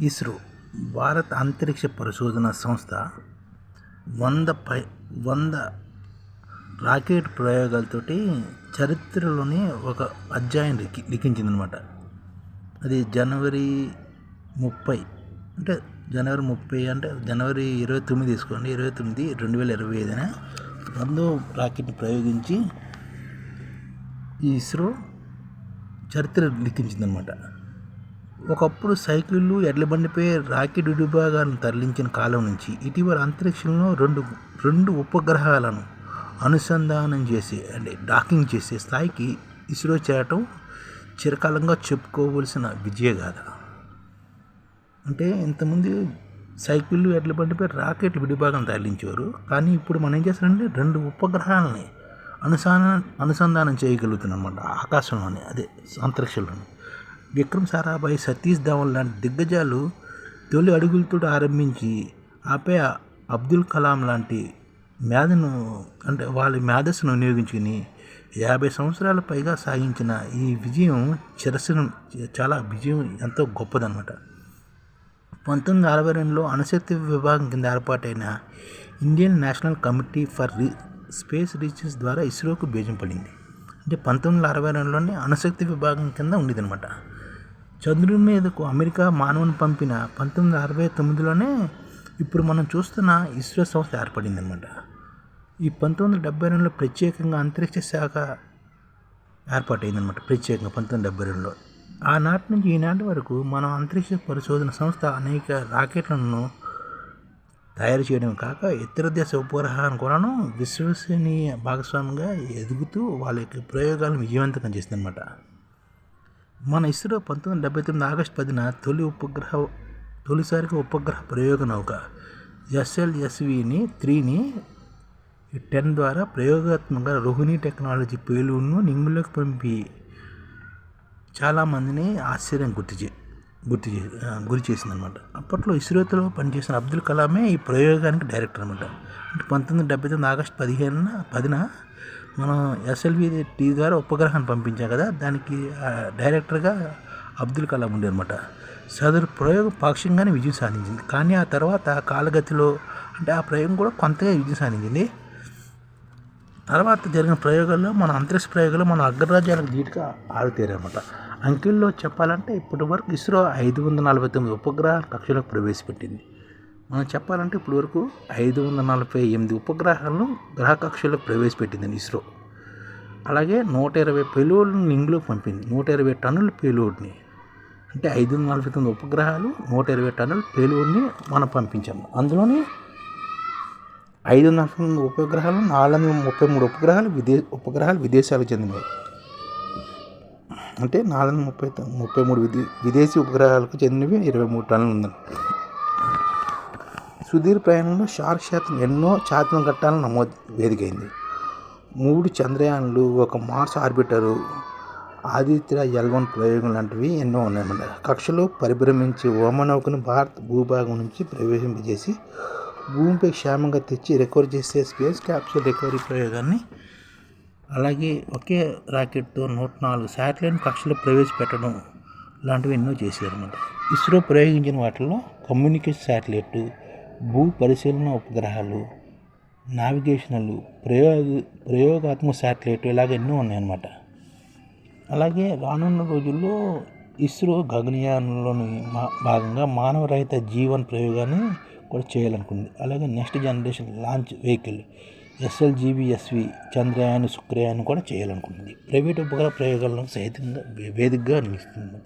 ఇస్రో భారత అంతరిక్ష పరిశోధన సంస్థ వంద పై వంద రాకెట్ ప్రయోగాలతోటి చరిత్రలోనే ఒక అధ్యాయం లిఖి లిఖించిందనమాట అది జనవరి ముప్పై అంటే జనవరి ముప్పై అంటే జనవరి ఇరవై తొమ్మిది తీసుకోండి. ఇరవై తొమ్మిది రెండు వేల ఇరవై ఐదున వందో రాకెట్ని ప్రయోగించి ఈ ఇస్రో చరిత్ర లిఖించిందనమాట ఒకప్పుడు సైకిళ్ళు ఎడ్ల బండిపై రాకెట్ విడిభాగాలను తరలించిన కాలం నుంచి ఇటీవల అంతరిక్షంలో రెండు రెండు ఉపగ్రహాలను అనుసంధానం చేసే అంటే డాకింగ్ చేసే స్థాయికి ఇస్రో చేరటం చిరకాలంగా చెప్పుకోవలసిన విజయగాథ అంటే ఇంతకుముందు సైకిళ్ళు ఎడ్ల బండిపై రాకెట్ విడిభాగం తరలించేవారు. కానీ ఇప్పుడు మనం ఏం చేస్తారంటే రెండు ఉపగ్రహాలని అనుసంధానం అనుసంధానం చేయగలుగుతున్నాం అన్నమాట ఆకాశంలోనే అదే అంతరిక్షంలోనే. విక్రమ్ సారాభాయ్ సతీష్ ధావన్ లాంటి దిగ్గజాలు తొలి అడుగులతో ఆరంభించి ఆపై అబ్దుల్ కలాం లాంటి మేధను అంటే వాళ్ళ మేధస్సును వినియోగించుకుని యాభై సంవత్సరాల పైగా సాగించిన ఈ విజయం చిరసన చాలా విజయం ఎంతో గొప్పదనమాట పంతొమ్మిది వందల అరవై రెండులో అణుశక్తి విభాగం కింద ఏర్పాటైన ఇండియన్ నేషనల్ కమిటీ ఫర్ రీ స్పేస్ రీసెర్చ్ ద్వారా ఇస్రోకు బీజం పడింది. అంటే పంతొమ్మిది వందల అరవై రెండులోనే అణుశక్తి విభాగం కింద ఉండేదన్నమాట. చంద్రుని మీదకు అమెరికా మానవుని పంపిన పంతొమ్మిది వందల అరవై తొమ్మిదిలోనే ఇప్పుడు మనం చూస్తున్న ఇస్రో సంస్థ ఏర్పడింది అనమాట ఈ పంతొమ్మిది వందల డెబ్బై రెండులో ప్రత్యేకంగా అంతరిక్ష శాఖ ఏర్పాటైందనమాట ప్రత్యేకంగా పంతొమ్మిది వందల డెబ్బై రెండులో. ఆనాటి నుంచి ఈనాటి వరకు మనం అంతరిక్ష పరిశోధన సంస్థ అనేక రాకెట్లను తయారు చేయడం కాక ఇతర దేశ ఉపగ్రహాలను కూడాను విశ్వసనీయ భాగస్వామిగా ఎదుగుతూ వాళ్ళ యొక్క ప్రయోగాలను విజయవంతం చేస్తుందన్నమాట మన ఇస్రో పంతొమ్మిది వందల డెబ్బై తొమ్మిది ఆగస్టు పదిన తొలి ఉపగ్రహ తొలిసారిగా ఉపగ్రహ ప్రయోగ నౌక ఎస్ఎల్ఎస్విని త్రీని టెన్ ద్వారా ప్రయోగాత్మకంగా రోహిణి టెక్నాలజీ పేలును నింగులోకి పంపి చాలామందిని ఆశ్చర్యం గుర్తు చే గుర్తు గురి చేసిందనమాట అప్పట్లో ఇస్రోతో పనిచేసిన అబ్దుల్ కలామే ఈ ప్రయోగానికి డైరెక్టర్ అనమాట అంటే పంతొమ్మిది డెబ్బై తొమ్మిది ఆగస్టు పదిహేనున పదిన మనం ఎస్ఎల్వి టీ ద్వారా ఉపగ్రహాన్ని పంపించాం కదా దానికి డైరెక్టర్గా అబ్దుల్ కలాం ఉండే అనమాట సదరు ప్రయోగం పాక్షికంగానే విజయం సాధించింది. కానీ ఆ తర్వాత కాలగతిలో అంటే ఆ ప్రయోగం కూడా కొంతగా విజయం సాధించింది. తర్వాత జరిగిన ప్రయోగాల్లో మన అంతరిక్ష ప్రయోగాల్లో మన అగ్రరాజ్యాలకు ధీటుగా ఆరుతేరనమాట అంకెల్లో చెప్పాలంటే ఇప్పటి వరకు ఇస్రో ఐదు వందల నలభై తొమ్మిది ఉపగ్రహ కక్షలోకి ప్రవేశపెట్టింది. మనం చెప్పాలంటే ఇప్పటి వరకు ఐదు వందల నలభై ఎనిమిది ఉపగ్రహాలను గ్రహ కక్షలోకి ప్రవేశపెట్టింది ఇస్రో. అలాగే నూట ఇరవై పేలోడ్ని ఇంగ్లోకి పంపింది. నూట ఇరవై టన్నుల పేలోడ్ని. అంటే ఐదు వందల నలభై తొమ్మిది ఉపగ్రహాలు నూట ఇరవై టన్నుల పేలోడ్ని మనం పంపించాము. అందులోని ఐదు వందల నలభై తొమ్మిది ఉపగ్రహాలు నాలుగు వందల ముప్పై మూడు ఉపగ్రహాలు విదే ఉపగ్రహాలు విదేశాలకు చెందినవి. అంటే నాలుగు వందల ముప్పై ముప్పై మూడు విదే విదేశీ ఉపగ్రహాలకు చెందినవి ఇరవై మూడు టన్నులు ఉందండి సుదీర్ ప్రయాణంలో షార్క్ శాతం ఎన్నో శాతం ఘట్టాలను నమోదు వేదికైంది. మూడు చంద్రయాన్లు ఒక మార్స్ ఆర్బిటరు ఆదిత్య ఎల్వన్ ప్రయోగం లాంటివి ఎన్నో ఉన్నాయన్నమాట. కక్షలో పరిభ్రమించి ఓమనౌకను భారత్ భూభాగం నుంచి ప్రవేశింపజేసి భూమిపై క్షేమంగా తెచ్చి రికవర్ చేసే స్పేస్ క్యాప్సూల్ రికవరీ ప్రయోగాన్ని అలాగే ఒకే రాకెట్తో నూట నాలుగు శాటిలైట్ కక్షలో ప్రవేశపెట్టడం లాంటివి ఎన్నో చేశారన్నమాట. ఇస్రో ప్రయోగించిన వాటిల్లో కమ్యూనికేషన్ శాటిలైట్ భూ పరిశీలన ఉపగ్రహాలు నావిగేషనలు ప్రయోగ ప్రయోగాత్మక శాటిలైట్ ఇలాగ ఎన్నో ఉన్నాయన్నమాట. అలాగే రానున్న రోజుల్లో ఇస్రో గగనయానంలోని భాగంగా మానవరహిత జీవన్ ప్రయోగాన్ని కూడా చేయాలనుకుంది. అలాగే నెక్స్ట్ జనరేషన్ లాంచ్ వెహికల్ ఎస్ఎల్జీబీఎస్వి చంద్రయాన్ శుక్రయాన్ కూడా చేయాలనుకుంటుంది ప్రైవేట్ ఉపగ్రహ ప్రయోగాలను సహితంగా వేదికగా నిలుస్తుంది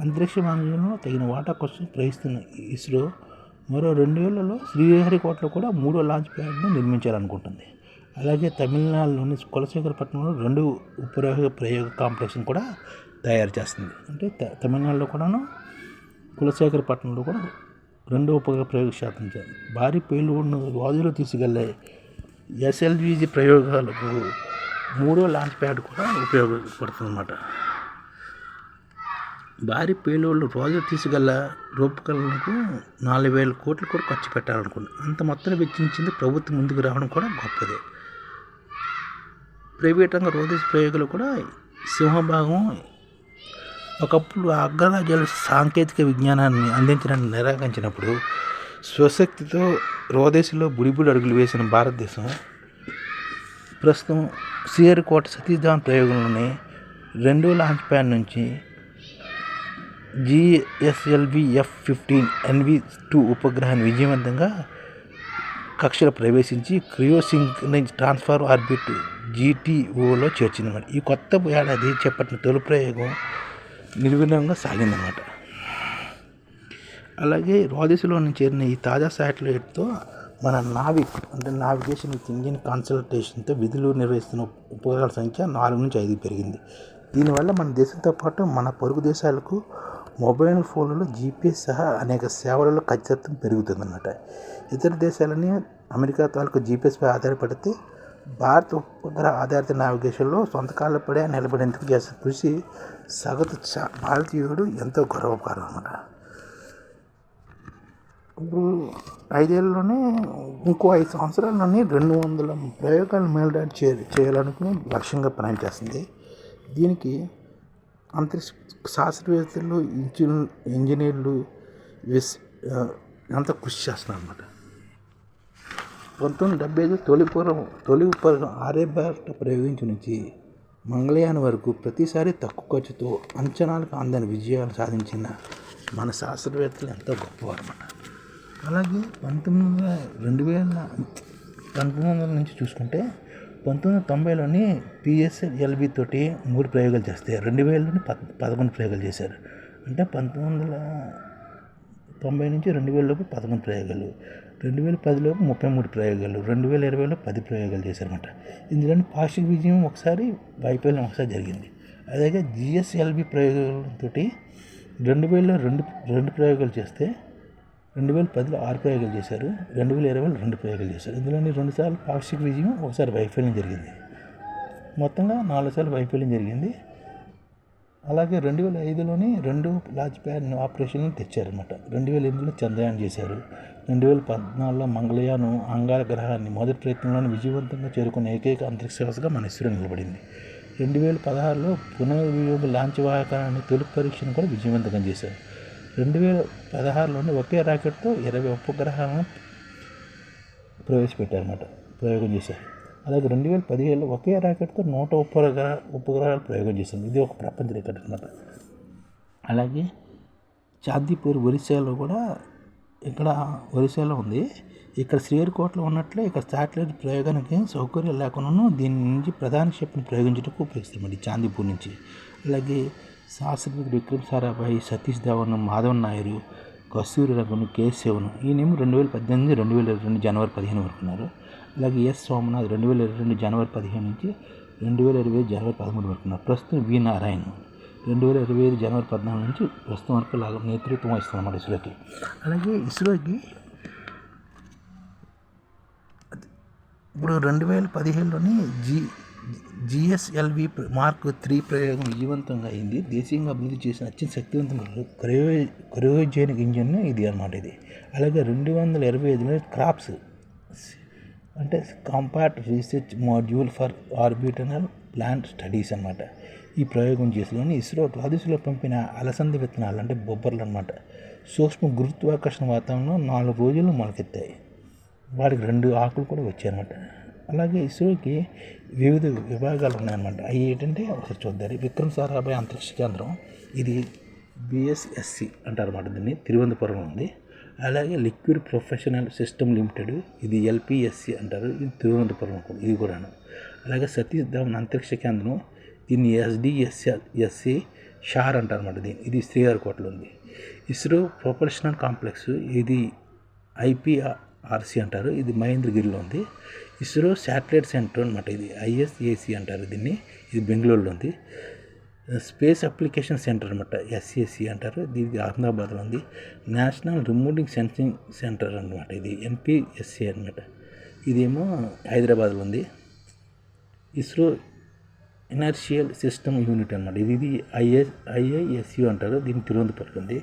అంతరిక్ష మానవంలో తగిన వాటా కోసం ప్రయత్నిస్తున్న ఇస్రో మరో రెండేళ్ళలో శ్రీహరికోటలో కూడా మూడో లాంచ్ ప్యాడ్ను నిర్మించాలనుకుంటుంది. అలాగే తమిళనాడులోని కులశేఖరపట్నంలో రెండు ఉపగ్రహ ప్రయోగ కాంప్లెక్స్ని కూడా తయారు చేస్తుంది. అంటే తమిళనాడులో కూడాను కులశేఖరపట్నంలో కూడా రెండో ఉపగ్రహ ప్రయోగశాతం భారీ పేలుడును వాయువులో తీసుకెళ్ళే ఎస్ఎల్విజి ప్రయోగాలకు మూడో లాంచ్ ప్యాడ్ కూడా ఉపయోగపడుతుంది అన్నమాట భారీ పేలోళ్ళు రోజు తీసుకెళ్ళ రూపకల్పనకు నాలుగు వేల కోట్లు కూడా ఖర్చు పెట్టాలనుకుంది. అంత మొత్తం వెచ్చించింది ప్రభుత్వం ముందుకు రావడం కూడా గొప్పదే. ప్రైవేట్ రంగ రోదసి ప్రయోగాలు కూడా సింహభాగం ఒకప్పుడు అగ్రరాజ్యాలు సాంకేతిక విజ్ఞానాన్ని అందించడానికి నిరాకరించినప్పుడు స్వశక్తితో రోదేశంలో బుడిబుడి అడుగులు వేసిన భారతదేశం ప్రస్తుతం శ్రీహరికోట సతీష్ ధావన్ ప్రయోగంలోనే రెండో లాంచ్ ప్యాడ్ నుంచి GSLV F fifteen NV two ఉపగ్రహాన్ని విజయవంతంగా కక్షలో ప్రవేశించి క్రియోసింక్ ట్రాన్స్ఫర్ ఆర్బిట్ జీటీఓలో చేర్చిందన్నమాట. ఈ కొత్త ఏడాది చేపట్టిన తొలి ప్రయోగం నిర్విఘ్నంగా సాగిందన్నమాట. అలాగే రోదిశలో చేరిన ఈ తాజా శాటిలైట్తో మన నావిక్ అంటే నావిగేషన్ విత్ ఇంజిన్ కాన్సల్టేషన్తో విధులు నిర్వహిస్తున్న ఉపగ్రహాల సంఖ్య నాలుగు నుంచి ఐదు పెరిగింది. దీనివల్ల మన దేశంతో పాటు మన పొరుగు దేశాలకు మొబైల్ ఫోన్లలో జీపీఎస్ సహా అనేక సేవలలో ఖచ్చితత్వం పెరుగుతుందన్నమాట. ఇతర దేశాలని అమెరికా తాలూకు జీపీఎస్పై ఆధారపడితే భారత ఉపగ్రహ ఆధారిత నావిగేషన్లో సొంత కాళ్ళ పడే నిలబడేందుకు చేసిన కృషి సగటు భారతీయుడు ఎంతో గర్వకారం అన్నమాట ఇప్పుడు ఐదేళ్ళలోనే ఇంకో ఐదు సంవత్సరాల్లోనే రెండు వందల ప్రయోగాలు మేల్దాడి చే చేయాలనుకుని లక్ష్యంగా పనిచేస్తుంది. చేస్తుంది దీనికి అంతరిక్ష శాస్త్రవేత్తలు ఇంజిన్ ఇంజనీర్లు విస్ అంతా కృషి చేస్తున్నారు అనమాట పంతొమ్మిది డెబ్బై ఐదు తొలి పూర్వం తొలి ఉపగ్రహం ఆర్యభారత ప్రయోగించి నుంచి మంగళయాన్ వరకు ప్రతిసారి తక్కువ ఖర్చుతో అంచనాలకు అందని విజయాలు సాధించిన మన శాస్త్రవేత్తలు ఎంతో గొప్పవారు అన్నమాట అలాగే పంతొమ్మిది వందల రెండు వేల పంతొమ్మిది వందల నుంచి చూసుకుంటే పంతొమ్మిది వందల తొంభైలోని పిఎస్ఎల్వి తోటి మూడు ప్రయోగాలు చేస్తే రెండు వేలలోని పద్ పదకొండు ప్రయోగాలు చేశారు. అంటే పంతొమ్మిది వందల తొంభై నుంచి రెండు వేల లోపు పదకొండు ప్రయోగాలు రెండు వేల పదిలోపు ముప్పై మూడు ప్రయోగాలు రెండు వేల ఇరవైలో పది ప్రయోగాలు చేశారన్నమాట. ఇందులో పాక్షిక విజయం ఒకసారి వైఫల్యం ఒకసారి జరిగింది. అలాగే జిఎస్ఎల్బి ప్రయోగాలతో రెండు వేలలో రెండు రెండు ప్రయోగాలు చేస్తే రెండు వేల పదిలో ఆరు ప్రయోగాలు చేశారు. రెండు వేల ఇరవైలో రెండు ప్రయోగాలు చేశారు. ఇందులోని రెండుసార్లు పాక్షిక విజయం ఒకసారి వైఫల్యం జరిగింది. మొత్తంగా నాలుగు సార్లు వైఫల్యం జరిగింది. అలాగే రెండు వేల ఐదులోని రెండు లాంచ్ ప్యాడ్ ఆపరేషన్లు తెచ్చారనమాట రెండు వేల ఎనిమిదిలో చంద్రయాన్ చేశారు. రెండు వేల పద్నాలుగులో మంగళయాను అంగార గ్రహాన్ని మొదటి ప్రయత్నంలోనే విజయవంతంగా చేరుకున్న ఏకైక అంతరిక్ష వ్యవస్థగా మన ఇస్రో నిలబడింది. రెండు వేల పదహారులో పునర్వినియోగ లాంచ్ వాహకాన్ని తొలి పరీక్షను కూడా విజయవంతంగా చేశారు. రెండు వేల పదహారులోనే ఒకే రాకెట్తో ఇరవై ఉపగ్రహాలను ప్రవేశపెట్టారన్నమాట ప్రయోగం చేశారు. అలాగే రెండు వేల పదిహేడులో ఒకే రాకెట్తో నూట ఉపగ్రహ ఉపగ్రహాలు ప్రయోగం చేశారు. ఇది ఒక ప్రపంచ రికార్డ్ అనమాట అలాగే చాందీపూర్ ఒరిస్సాలో కూడా ఇక్కడ ఒరిస్సాలో ఉంది. ఇక్కడ శ్రీహరికోటలో ఉన్నట్లే ఇక్కడ శాటిలైట్ ప్రయోగానికి సౌకర్యం లేకుండా దీని నుంచి ప్రధాన క్షిపణి ప్రయోగించడానికి ఉపయోగిస్తామండి చాందీపూర్ నుంచి. అలాగే శాస్త్రజ్ఞుడు విక్రమ్ సారాభాయ్ సతీష్ ధవన్ మాధవన్ నాయరు కస్తూరి రంగన్ కే శివన్. ఈయనేమో రెండు వేల పద్దెనిమిది రెండు వేల ఇరవై రెండు జనవరి పదిహేను వరకు ఉన్నారు. అలాగే ఎస్. సోమనాథ్ రెండు వేల ఇరవై రెండు జనవరి పదిహేను నుంచి రెండు వేల ఇరవై జనవరి పదమూడు వరకు ఉన్నారు. ప్రస్తుతం వి. నారాయణ. రెండు వేల ఇరవై ఐదు జనవరి పద్నాలుగు నుంచి ప్రస్తుతం వరకు లాగా నేతృత్వం వస్తున్నమాట ఇస్రోకి అలాగే ఇస్రోకి ఇప్పుడు రెండు వేల పదిహేనులోని జీ జిఎస్ఎల్వి మార్క్ త్రీ ప్రయోగం విజయవంతంగా అయింది. దేశీయంగా అభివృద్ధి చేసిన అత్యంత శక్తివంతమైన క్రయో క్రయోజెనిక్ ఇంజిన్ ఇది అనమాట ఇది. అలాగే రెండు వందల ఇరవై ఐదులో క్రాప్స్ అంటే compact research module for orbital plant studies అన్నమాట. ఈ ప్రయోగం చేసేలోని ఇస్రో ద్వాదశిలో పంపిన అలసంద విత్తనాలు అంటే బొబ్బర్లు అనమాట సూక్ష్మ గురుత్వాకర్షణ వాతావరణంలో నాలుగు రోజులు మొలకెత్తాయి. వాటికి రెండు ఆకులు కూడా వచ్చాయన్నమాట. అలాగే ఇస్రోకి వివిధ విభాగాలు ఉన్నాయన్నమాట. అవి ఏంటంటే ఒకసారి చూద్దాం. విక్రమ్ సారాభాయ్ అంతరిక్ష కేంద్రం ఇది బిఎస్ఎస్సి అంటారన్నమాట దీన్ని తిరువనంతపురం ఉంది. అలాగే లిక్విడ్ ప్రొఫెషనల్ సిస్టమ్ లిమిటెడ్ ఇది ఎల్పిఎస్సి అంటారు ఇది తిరువనంతపురం ఇది కూడాను. అలాగే సతీష్ ధవన్ అంతరిక్ష కేంద్రం దీన్ని ఎస్డిఎస్ఎల్ ఎస్సి షార్ అంటారన్నమాట దీన్ని ఇది శ్రీహరికోటలో ఉంది. ఇస్రో ప్రొఫెషనల్ కాంప్లెక్స్ ఇది ఐపీఆర్సి అంటారు ఇది మహేంద్రగిరిలో ఉంది. ఇస్రో శాటిలైట్ సెంటర్ అనమాట ఇది ఐఎస్ఏసి అంటారు దీన్ని. ఇది బెంగళూరులో ఉంది. స్పేస్ అప్లికేషన్ సెంటర్ అనమాట ఎస్ఏసి అంటారు. ఇది అహ్మదాబాద్లో ఉంది. నేషనల్ రిమోటింగ్ సెన్సింగ్ సెంటర్ అనమాట ఇది. ఎన్పిఎస్సి అనమాట ఇదేమో హైదరాబాద్లో ఉంది. ఇస్రో ఇనర్షియల్ సిస్టమ్ యూనిట్ అనమాట ఇది ఇది ఐఎస్ ఐఐఎస్యు అంటారు. దీన్ని తిరువనంతపురం ఉంది.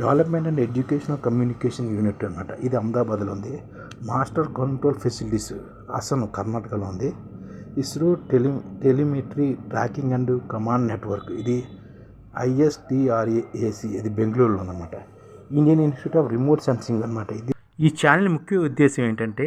Development and educational communication unit అనమాట ఇది అహ్మదాబాద్లో ఉంది. మాస్టర్ కంట్రోల్ ఫెసిలిటీస్ అసలు కర్ణాటకలో ఉంది. ISRO tele telemetry tracking and command network. ఇది ఐఎస్టీఆర్ఏఏసి. ఇది బెంగళూరులో ఉందన్నమాట Indian Institute of Remote Sensing అనమాట ఇది ఈ ఛానల్ ముఖ్య ఉద్దేశం ఏంటంటే